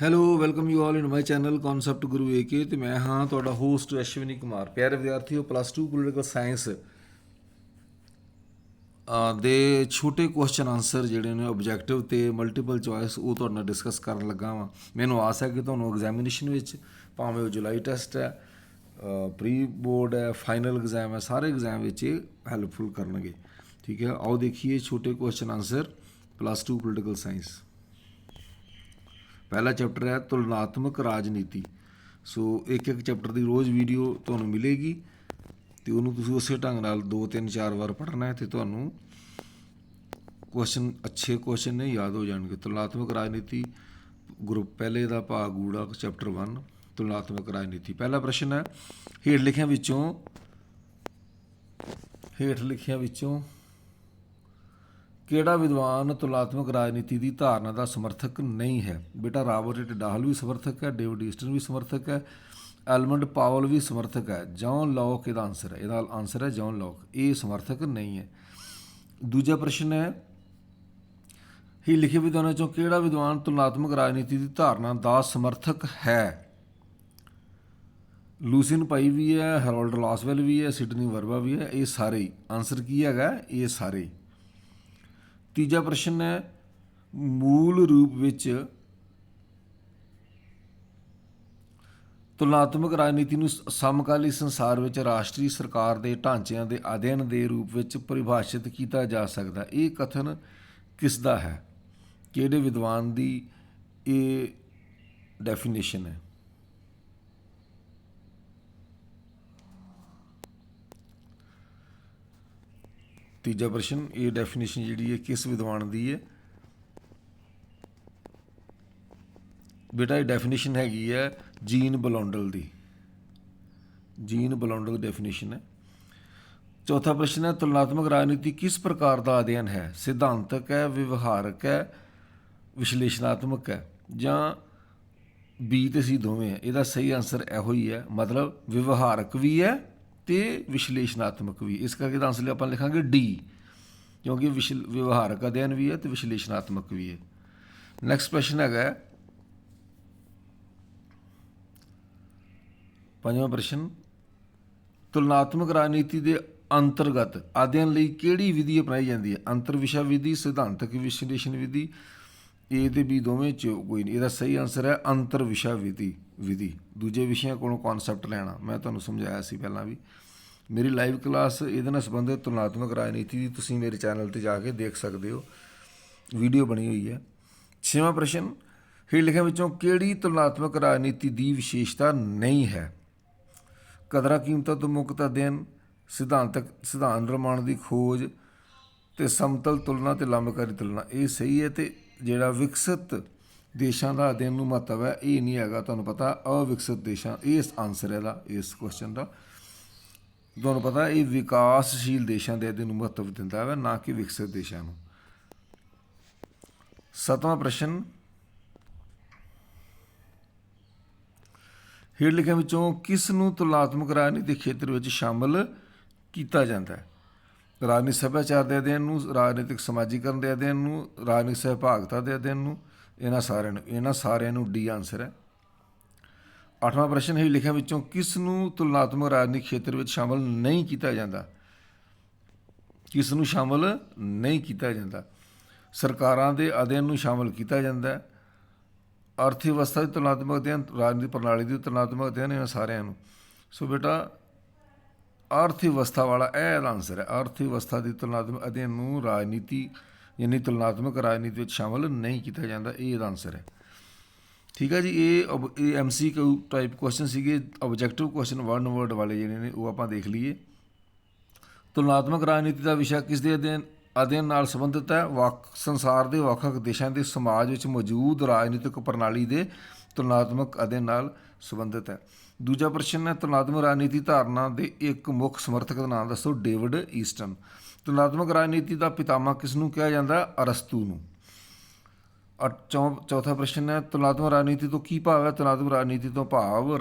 Hello welcome you all in my channel Concept Guru A K ਤੇ ਮੈਂ ਹਾਂ ਤੁਹਾਡਾ ਹੋਸਟ ਅਸ਼ਵਨੀ ਕੁਮਾਰ। ਪਿਆਰੇ ਵਿਦਿਆਰਥੀਓ ਪਲੱਸ 2 ਪੋਲੀਟੀਕਲ ਸਾਇੰਸ ਦੇ ਛੋਟੇ ਕੁਐਸਚਨ ਆਨਸਰ ਜਿਹੜੇ ਨੇ ਆਬਜੈਕਟਿਵ ਤੇ ਮਲਟੀਪਲ ਚੁਆਇਸ ਉਹ ਤੁਹਾਡੇ ਨਾਲ ਡਿਸਕਸ ਕਰਨ ਲੱਗਾ ਵਾਂ। ਮੈਨੂੰ ਆਸ ਹੈ ਕਿ ਤੁਹਾਨੂੰ ਐਗਜ਼ਾਮੀਨੇਸ਼ਨ ਵਿੱਚ ਭਾਵੇਂ ਉਹ ਜੁਲਾਈ ਟੈਸਟ ਹੈ ਪ੍ਰੀ ਬੋਰਡ ਹੈ ਫਾਈਨਲ ਐਗਜ਼ਾਮ ਹੈ, ਸਾਰੇ ਐਗਜ਼ਾਮ ਵਿੱਚ ਇਹ ਹੈਲਪਫੁਲ ਕਰਨਗੇ। ਠੀਕ ਹੈ? ਆਓ ਦੇਖੀਏ ਛੋਟੇ question answer plus 2 political science ਪਹਿਲਾ ਚੈਪਟਰ ਹੈ ਤੁਲਨਾਤਮਕ ਰਾਜਨੀਤੀ। ਸੋ ਇੱਕ ਇੱਕ ਚੈਪਟਰ ਦੀ ਰੋਜ਼ ਵੀਡੀਓ ਤੁਹਾਨੂੰ ਮਿਲੇਗੀ ਤੇ ਉਹਨੂੰ ਤੁਸੀਂ ਉਸੇ ਢੰਗ ਨਾਲ 2 3 4 ਵਾਰ ਪੜ੍ਹਨਾ ਹੈ ਤੇ ਤੁਹਾਨੂੰ ਕੁਐਸਚਨ ਅੱਛੇ ਕੁਐਸਚਨ ਨੇ ਯਾਦ ਹੋ ਜਾਣਗੇ। ਤੁਲਨਾਤਮਕ ਰਾਜਨੀਤੀ ਗਰੁੱਪ ਪਹਿਲੇ ਦਾ ਭਾਗ ਗੂੜਾ ਚੈਪਟਰ 1 ਤੁਲਨਾਤਮਕ ਰਾਜਨੀਤੀ। ਪਹਿਲਾ ਪ੍ਰਸ਼ਨ ਹੈ, ਹੇਠ ਲਿਖਿਆਂ ਵਿੱਚੋਂ, ਹੇਠ ਲਿਖਿਆਂ ਵਿੱਚੋਂ ਕਿਹੜਾ ਵਿਦਵਾਨ ਤੁਲਨਾਤਮਕ ਰਾਜਨੀਤੀ ਦੀ ਧਾਰਨਾ ਦਾ ਸਮਰਥਕ ਨਹੀਂ ਹੈ? ਬੇਟਾ ਰਾਬਰਟ ਡਾਹਲ ਵੀ ਸਮਰਥਕ ਹੈ, ਡੇਵਿਡ ਈਸਟਨ ਵੀ ਸਮਰਥਕ ਹੈ, ਐਲਮੰਡ ਪਾਵਲ ਵੀ ਸਮਰਥਕ ਹੈ। ਜੌਨ ਲੌਕ ਇਹਦਾ ਆਨਸਰ ਹੈ। ਇਹਦਾ ਆਨਸਰ ਹੈ ਜੌਨ ਲੌਕ। ਇਹ ਸਮਰਥਕ ਨਹੀਂ ਹੈ। ਦੂਜਾ ਪ੍ਰਸ਼ਨ ਹੈ ਹੀ ਲਿਖੇ ਵਿਦਵਾਨਾਂ ਚੋਂ ਕਿਹੜਾ ਵਿਦਵਾਨ ਤੁਲਨਾਤਮਕ ਰਾਜਨੀਤੀ ਦੀ ਧਾਰਨਾ ਦਾ ਸਮਰਥਕ ਹੈ? ਲੂਸੀਨ ਪਾਈ ਵੀ ਹੈ, ਹੈਰੋਲਡ ਲਾਸਵੈਲ ਵੀ ਹੈ, ਸਿਡਨੀ ਵਰਬਾ ਵੀ ਹੈ। ਇਹ ਸਾਰੇ ਹੀ। ਆਨਸਰ ਕੀ ਹੈਗਾ? ਇਹ ਸਾਰੇ ਤੀਜਾ ਪ੍ਰਸ਼ਨ ਹੈ, ਮੂਲ ਰੂਪ ਵਿੱਚ ਤੁਲਨਾਤਮਕ ਰਾਜਨੀਤੀ ਨੂੰ ਸਮਕਾਲੀ ਸੰਸਾਰ ਵਿੱਚ ਰਾਸ਼ਟਰੀ ਸਰਕਾਰ ਦੇ ਢਾਂਚਿਆਂ ਦੇ ਅਧਿਐਨ ਦੇ ਰੂਪ ਵਿੱਚ ਪਰਿਭਾਸ਼ਿਤ ਕੀਤਾ ਜਾ ਸਕਦਾ ਇਹ ਕਥਨ ਕਿਸ ਦਾ ਹੈ? ਕਿਹੜੇ ਵਿਦਵਾਨ ਦੀ ਇਹ ਡੈਫੀਨੇਸ਼ਨ ਹੈ? ਤੀਜਾ ਪ੍ਰਸ਼ਨ, ਇਹ ਡੈਫੀਨੇਸ਼ਨ ਜਿਹੜੀ ਹੈ ਕਿਸ ਵਿਦਵਾਨ ਦੀ ਹੈ? ਬੇਟਾ, ਇਹ ਡੈਫੀਨੇਸ਼ਨ ਹੈਗੀ ਹੈ ਜੀਨ ਬਲੌਂਡਲ ਦੀ। ਜੀਨ ਬਲੌਂਡਲ ਦੀ ਡੈਫੀਨੇਸ਼ਨ ਹੈ। ਚੌਥਾ ਪ੍ਰਸ਼ਨ ਹੈ, ਤੁਲਨਾਤਮਕ ਰਾਜਨੀਤੀ ਕਿਸ ਪ੍ਰਕਾਰ ਦਾ ਅਧਿਐਨ ਹੈ? ਸਿਧਾਂਤਕ ਹੈ, ਵਿਵਹਾਰਕ ਹੈ, ਵਿਸ਼ਲੇਸ਼ਣਾਤਮਕ ਹੈ ਜਾਂ ਬੀ ਤੇ ਸੀ ਦੋਵੇਂ ਹੈ? ਇਹਦਾ ਸਹੀ ਆਨਸਰ ਇਹੋ ਹੀ ਹੈ, ਮਤਲਬ ਵਿਵਹਾਰਕ ਵੀ ਹੈ ਤੇ ਵਿਸ਼ਲੇਸ਼ਣਾਤਮਕ ਵੀ। ਇਸ ਕਰਕੇ ਇਹਦਾ ਆਨਸਰ ਆਪਾਂ ਲਿਖਾਂਗੇ ਡੀ ਕਿਉਂਕਿ ਵਿਸ਼ਲ, ਵਿਵਹਾਰਕ ਅਧਿਐਨ ਵੀ ਹੈ ਤੇ ਵਿਸ਼ਲੇਸ਼ਣਾਤਮਕ ਵੀ ਹੈ। ਨੈਕਸਟ ਪ੍ਰਸ਼ਨ ਹੈਗਾ ਪੰਜਵਾਂ ਪ੍ਰਸ਼ਨ, ਤੁਲਨਾਤਮਕ ਰਾਜਨੀਤੀ ਦੇ ਅੰਤਰਗਤ ਅਧਿਐਨ ਲਈ ਕਿਹੜੀ ਵਿਧੀ ਅਪਣਾਈ ਜਾਂਦੀ ਹੈ? ਅੰਤਰ ਵਿਸ਼ਾ ਵਿਧੀ, ਸਿਧਾਂਤਕ ਵਿਸ਼ਲੇਸ਼ਣ ਵਿਧੀ ਏ ਤੇ ਬੀ ਦੋਵੇਂ ਚ ਕੋਈ ਨਹੀਂ। ਇਹਦਾ ਸਹੀ ਆਨਸਰ ਹੈ ਅੰਤਰ ਵਿਸ਼ਾ ਵਿਧੀ ਵਿਧੀ। ਦੂਜੇ ਵਿਸ਼ਿਆਂ ਕੋਲੋਂ ਕਨਸੈਪਟ ਲੈਣਾ। ਮੈਂ ਤੁਹਾਨੂੰ ਸਮਝਾਇਆ ਸੀ ਪਹਿਲਾਂ ਵੀ। ਮੇਰੀ ਲਾਈਵ ਕਲਾਸ ਇਹਦੇ ਨਾਲ ਸੰਬੰਧਿਤ ਤੁਲਨਾਤਮਕ ਰਾਜਨੀਤੀ ਦੀ ਤੁਸੀਂ ਮੇਰੇ ਚੈਨਲ ਤੇ ਜਾ ਕੇ ਦੇਖ ਸਕਦੇ ਹੋ। ਵੀਡੀਓ ਬਣੀ ਹੋਈ ਹੈ। ਛੇਵਾਂ ਪ੍ਰਸ਼ਨ, ਹੇਠ ਲਿਖਿਆਂ ਵਿੱਚੋਂ ਕਿਹੜੀ ਤੁਲਨਾਤਮਕ ਰਾਜਨੀਤੀ ਦੀ ਵਿਸ਼ੇਸ਼ਤਾ ਨਹੀਂ ਹੈ? ਕਦਰਾਂ ਕੀਮਤਾਂ ਤੋਂ ਮੁਕਤ ਅਧਿਐਨ ਸਿਧਾਂਤਕ, ਸਿਧਾਂਤ ਨਿਰਮਾਣ ਦੀ ਖੋਜ ਤੇ ਸਮਤਲ ਤੁਲਨਾ ਤੇ ਲੰਬਕਾਰੀ ਤੁਲਨਾ। ਇਹ ਸਹੀ ਹੈ ਤੇ ਜਿਹੜਾ ਵਿਕਸਿਤ ਦੇਸ਼ਾਂ ਦਾ ਅਧਿਐਨ ਨੂੰ ਮਹੱਤਵ ਹੈ, ਇਹ ਨਹੀਂ ਹੈਗਾ ਤੁਹਾਨੂੰ ਪਤਾ, ਅਵਿਕਸਿਤ ਦੇਸ਼ਾਂ ਇਸ ਆਨਸਰ ਹੈ ਦਾ ਇਸ ਕੁਐਸਚਨ ਦਾ। ਤੁਹਾਨੂੰ ਪਤਾ, ਇਹ ਵਿਕਾਸਸ਼ੀਲ ਦੇਸ਼ਾਂ ਦੇ ਅਧਿਐਨ ਨੂੰ ਮਹੱਤਵ ਦਿੰਦਾ ਹੈ, ਨਾ ਕਿ ਵਿਕਸਿਤ ਦੇਸ਼ਾਂ ਨੂੰ। ਸਤਵਾਂ ਪ੍ਰਸ਼ਨ, ਹੇਠ ਲਿਖਿਆਂ ਵਿੱਚੋਂ ਕਿਸ ਨੂੰ ਤੁਲਨਾਤਮਕ ਰਾਜਨੀਤੀ ਖੇਤਰ ਵਿੱਚ ਸ਼ਾਮਲ ਕੀਤਾ ਜਾਂਦਾ ਹੈ? ਰਾਜਨੀਤਿਕ ਸੱਭਿਆਚਾਰ ਦੇ ਅਧਿਐਨ ਨੂੰ, ਰਾਜਨੀਤਿਕ ਸਮਾਜੀਕਰਨ ਦੇ ਅਧਿਐਨ ਨੂੰ, ਰਾਜਨੀਤਿਕ ਸਹਿਭਾਗਤਾ ਦੇ ਅਧਿਐਨ ਨੂੰ, ਇਹਨਾਂ ਸਾਰਿਆਂ ਨੂੰ, ਇਹਨਾਂ ਸਾਰਿਆਂ ਨੂੰ ਡੀ ਆਨਸਰ ਹੈ। ਅੱਠਵਾਂ ਪ੍ਰਸ਼ਨ ਹੈ ਲਿਖਿਆ ਵਿੱਚੋਂ ਕਿਸ ਨੂੰ ਤੁਲਨਾਤਮਕ ਰਾਜਨੀਤਿਕ ਖੇਤਰ ਵਿੱਚ ਸ਼ਾਮਲ ਨਹੀਂ ਕੀਤਾ ਜਾਂਦਾ? ਕਿਸ ਨੂੰ ਸ਼ਾਮਲ ਨਹੀਂ ਕੀਤਾ ਜਾਂਦਾ? ਸਰਕਾਰਾਂ ਦੇ ਅਧਿਐਨ ਨੂੰ ਸ਼ਾਮਲ ਕੀਤਾ ਜਾਂਦਾ ਹੈ। ਅਰਥ ਵਿਵਸਥਾ ਦੀ ਤੁਲਨਾਤਮਕ ਅਧਿਐਨ, ਰਾਜਨੀਤਿਕ ਪ੍ਰਣਾਲੀ ਦੀ ਤੁਲਨਾਤਮਕ ਅਧਿਐਨ, ਇਹਨਾਂ ਸਾਰਿਆਂ ਨੂੰ। ਸੋ ਬੇਟਾ ਅਰਥ ਵਿਵਸਥਾ ਵਾਲਾ ਇਹ ਇਹਦਾ ਆਨਸਰ ਹੈ। ਅਰਥ ਵਿਵਸਥਾ ਦੀ ਤੁਲਨਾਤਮਕ ਅਧਿਐਨ ਨੂੰ ਰਾਜਨੀਤੀ ਯਾਨੀ ਤੁਲਨਾਤਮਕ ਰਾਜਨੀਤੀ ਵਿੱਚ ਸ਼ਾਮਲ ਨਹੀਂ ਕੀਤਾ ਜਾਂਦਾ, ਇਹ ਇਹਦਾ ਆਨਸਰ ਹੈ। ਠੀਕ ਹੈ ਜੀ, ਇਹ ਅਬ- ਇਹ ਐਮਸੀਕਿਊ ਟਾਈਪ ਕੁਐਸਚਨ ਸੀਗੇ ਆਬਜੈਕਟਿਵ ਕੁਐਸਚਨ ਵਨ ਵਰਡ ਵਾਲੇ ਜਿਹੜੇ ਨੇ, ਉਹ ਆਪਾਂ ਦੇਖ ਲਈਏ। ਤੁਲਨਾਤਮਕ ਰਾਜਨੀਤੀ ਦਾ ਵਿਸ਼ਾ ਕਿਸ ਦੇ ਅਧਿਐਨ ਅਧਿਐਨ ਨਾਲ ਸੰਬੰਧਿਤ ਹੈ? ਵੱਖ, ਸੰਸਾਰ ਦੇ ਵੱਖ-ਵੱਖ ਦੇਸ਼ਾਂ ਦੇ ਸਮਾਜ ਵਿੱਚ ਮੌਜੂਦ ਰਾਜਨੀਤਿਕ ਪ੍ਰਣਾਲੀ ਦੇ ਤੁਲਨਾਤਮਕ ਅਧਿਐਨ ਨਾਲ ਸੰਬੰਧਿਤ ਹੈ। ਦੂਜਾ ਪ੍ਰਸ਼ਨ ਹੈ ਤੁਲਨਾਤਮਕ ਰਾਜਨੀਤੀ ਧਾਰਨਾ ਦੇ ਇੱਕ ਮੁੱਖ ਸਮਰਥਕ ਦਾ ਨਾਮ ਦੱਸੋ, ਡੇਵਿਡ ਈਸਟਨ। ਤੁਲਨਾਤਮਕ ਰਾਜਨੀਤੀ ਦਾ ਪਿਤਾਮਾ ਕਿਸ ਨੂੰ ਕਿਹਾ ਜਾਂਦਾ ਹੈ? ਅਰਸਤੂ ਨੂੰ। ਔਰ ਚੌ- ਚੌਥਾ ਪ੍ਰਸ਼ਨ ਹੈ ਤੁਲਨਾਤਮਕ ਰਾਜਨੀਤੀ ਤੋਂ ਕੀ ਭਾਵ ਹੈ? ਤੁਲਨਾਤਮਕ ਰਾਜਨੀਤੀ ਤੋਂ ਭਾਵ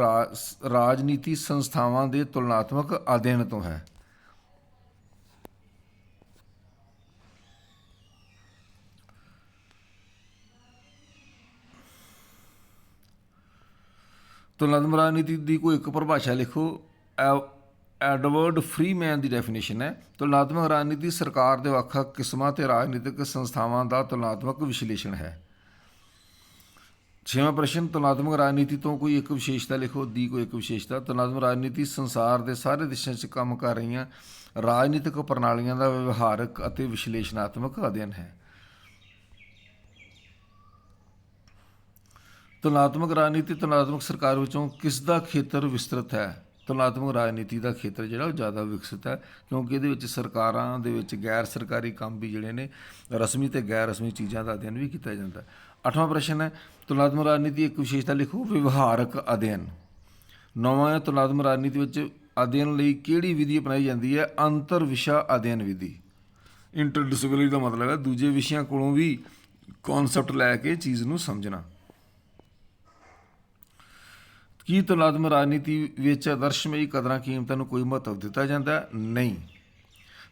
ਰਾਜਨੀਤੀ ਸੰਸਥਾਵਾਂ ਦੇ ਤੁਲਨਾਤਮਕ ਅਧਿਐਨ ਤੋਂ ਹੈ। ਤੁਲਨਾਤਮਕ ਰਾਜਨੀਤੀ ਦੀ ਕੋਈ ਇੱਕ ਪਰਿਭਾਸ਼ਾ ਲਿਖੋ, ਐ- ਐਡਵਰਡ ਫਰੀਮੈਨ ਦੀ ਡੈਫੀਨੇਸ਼ਨ ਹੈ। ਤੁਲਨਾਤਮਕ ਰਾਜਨੀਤੀ ਸਰਕਾਰ ਦੇ ਵੱਖ-ਵੱਖ ਕਿਸਮਾਂ ਤੇ ਰਾਜਨੀਤਿਕ ਸੰਸਥਾਵਾਂ ਦਾ ਤੁਲਨਾਤਮਕ ਵਿਸ਼ਲੇਸ਼ਣ ਹੈ। ਛੇਵਾਂ ਪ੍ਰਸ਼ਨ, ਤੁਲਨਾਤਮਕ ਰਾਜਨੀਤੀ ਤੋਂ ਕੋਈ ਇੱਕ ਵਿਸ਼ੇਸ਼ਤਾ ਲਿਖੋ, ਦੀ ਕੋਈ ਇੱਕ ਵਿਸ਼ੇਸ਼ਤਾ। ਤੁਲਨਾਤਮਕ ਰਾਜਨੀਤੀ ਸੰਸਾਰ ਦੇ ਸਾਰੇ ਦੇਸ਼ਾਂ 'ਚ ਕੰਮ ਕਰ ਰਹੀਆਂ ਰਾਜਨੀਤਿਕ ਪ੍ਰਣਾਲੀਆਂ ਦਾ ਵਿਵਹਾਰਕ ਅਤੇ ਵਿਸ਼ਲੇਸ਼ਣਾਤਮਕ ਅਧਿਐਨ ਹੈ। ਤੁਲਨਾਤਮਕ ਰਾਜਨੀਤੀ ਤੁਲਨਾਤਮਕ ਸਰਕਾਰ ਵਿੱਚੋਂ ਕਿਸ ਦਾ ਖੇਤਰ ਵਿਸਤ੍ਰਿਤ ਹੈ? ਤੁਲਨਾਤਮਕ ਰਾਜਨੀਤੀ ਦਾ ਖੇਤਰ ਜਿਹੜਾ ਉਹ ਜ਼ਿਆਦਾ ਵਿਕਸਿਤ ਹੈ, ਕਿਉਂਕਿ ਇਹਦੇ ਵਿੱਚ ਸਰਕਾਰਾਂ ਦੇ ਵਿੱਚ ਗੈਰ ਸਰਕਾਰੀ ਕੰਮ ਵੀ ਜਿਹੜੇ ਨੇ, ਰਸਮੀ ਤੇ ਗੈਰ ਰਸਮੀ ਚੀਜ਼ਾਂ ਦਾ ਅਧਿਐਨ ਵੀ ਕੀਤਾ ਜਾਂਦਾ ਹੈ। ਅੱਠਵਾਂ ਪ੍ਰਸ਼ਨ ਹੈ ਤੁਲਨਾਤਮਕ ਰਾਜਨੀਤੀ ਇੱਕ ਵਿਸ਼ੇਸ਼ਤਾ ਲਿਖੋ, ਵਿਵਹਾਰਕ ਅਧਿਐਨ। ਨੌਵਾਂ ਹੈ ਤੁਲਨਾਤਮਕ ਰਾਜਨੀਤੀ ਵਿੱਚ ਅਧਿਐਨ ਲਈ ਕਿਹੜੀ ਵਿਧੀ ਅਪਣਾਈ ਜਾਂਦੀ ਹੈ? ਅੰਤਰ ਵਿਸ਼ਾ ਅਧਿਐਨ ਵਿਧੀ। ਇੰਟਰਡਿਸਪਲਿਨਰੀ ਦਾ ਮਤਲਬ ਹੈ, ਦੂਜੇ ਵਿਸ਼ਿਆਂ ਕੋਲੋਂ ਵੀ ਕਨਸੈਪਟ ਲੈ ਕੇ ਚੀਜ਼ ਨੂੰ ਸਮਝਣਾ। ਕੀ ਤੁਲਨਾਤਮਕ ਰਾਜਨੀਤੀ ਵਿੱਚ ਆਦਰਸ਼ਮਈ ਕਦਰਾਂ ਕੀਮਤਾਂ ਨੂੰ ਕੋਈ ਮਹੱਤਵ ਦਿੱਤਾ ਜਾਂਦਾ? ਨਹੀਂ।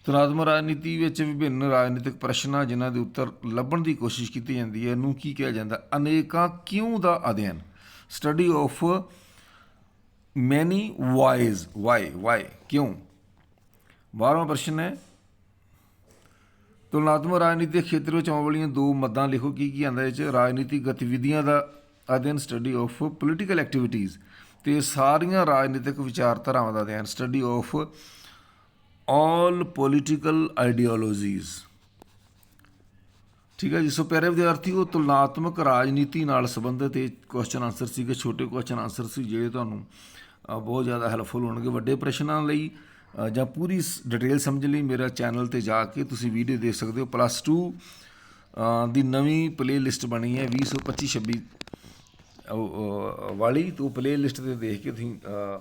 ਤੁਲਨਾਤਮਕ ਰਾਜਨੀਤੀ ਵਿੱਚ ਵਿਭਿੰਨ ਰਾਜਨੀਤਿਕ ਪ੍ਰਸ਼ਨਾਂ ਜਿਨ੍ਹਾਂ ਦੇ ਉੱਤਰ ਲੱਭਣ ਦੀ ਕੋਸ਼ਿਸ਼ ਕੀਤੀ ਜਾਂਦੀ ਹੈ ਨੂੰ ਕੀ ਕਿਹਾ ਜਾਂਦਾ? ਅਨੇਕਾਂ ਕਿਉਂ ਦਾ ਅਧਿਐਨ? Study of many whys why why ਕਿਉਂ? 12ਵਾਂ ਪ੍ਰਸ਼ਨ ਹੈ। ਤੁਲਨਾਤਮਕ ਰਾਜਨੀਤੀ ਦੇ ਖੇਤਰ ਵਿੱਚ ਆਉਣ ਵਾਲੀਆਂ ਦੋ ਮੱਦਾਂ ਲਿਖੋ। ਕੀ ਕੀ ਆਂਦਾ ਇਹ ਚ ਰਾਜਨੀਤਿਕ ਗਤੀਵਿਧੀਆਂ ਦਾ ਅਧਿਐਨ ਸਟੱਡੀ ਆਫ ਪੋਲੀਟੀਕਲ ਐਕਟੀਵਿਟੀਜ਼ ਤੇ ਸਾਰੀਆਂ ਰਾਜਨੀਤਿਕ ਵਿਚਾਰਧਾਰਾਵਾਂ ਦਾ ਅਧਿਐਨ study of all political ideologies ਠੀਕ ਹੈ ਜੀ, ਸੋ ਪਿਆਰੇ ਉਹ ਤੁਲਨਾਤਮਕ ਰਾਜਨੀਤੀ ਨਾਲ ਸੰਬੰਧਿਤ ਇਹ ਕੁਐਸਚਨ ਆਨਸਰ ਸੀਗੇ, ਛੋਟੇ ਕੁਐਸਚਨ ਆਨਸਰ ਸੀ, ਜਿਹੜੇ ਤੁਹਾਨੂੰ ਬਹੁਤ ਜ਼ਿਆਦਾ ਹੈਲਪਫੁਲ ਹੋਣਗੇ ਵੱਡੇ ਪ੍ਰਸ਼ਨਾਂ ਲਈ ਜਾਂ ਪੂਰੀ ਡਿਟੇਲ ਸਮਝਣ ਲਈ ਮੇਰਾ ਚੈਨਲ ਤੇ ਜਾ ਕੇ ਤੁਸੀਂ ਵੀਡੀਓ ਦੇਖ ਸਕਦੇ ਹੋ ਪਲੱਸ 2 ਦੀ ਨਵੀਂ ਪਲੇਲਿਸਟ ਬਣੀ ਹੈ 2025 26 ਵਾਲੀ ਤੋਂ ਪਲੇਲਿਸਟ ਤੇ ਦੇਖ ਕੇ ਤੁਸੀਂ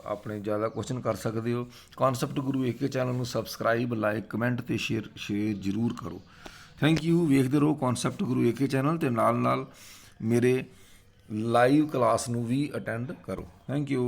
ਆਪਣੇ ਜ਼ਿਆਦਾ ਕੁਐਸਚਨ ਕਰ ਸਕਦੇ ਹੋ। Concept Guru A K channel ਨੂੰ ਸਬਸਕ੍ਰਾਈਬ ਲਾਈਕ ਕਮੈਂਟ ਤੇ ਸ਼ੇਅਰ ਸ਼ੇਅਰ ਜ਼ਰੂਰ ਕਰੋ। ਥੈਂਕ ਯੂ ਵੇਖਦੇ ਰਹੋ ਕਨਸੈਪਟ ਗੁਰੂ ਏਕੇ ਚੈਨਲ ਤੇ ਨਾਲ ਨਾਲ ਮੇਰੇ ਲਾਈਵ ਕਲਾਸ ਨੂੰ ਵੀ ਅਟੈਂਡ ਕਰੋ। Thank you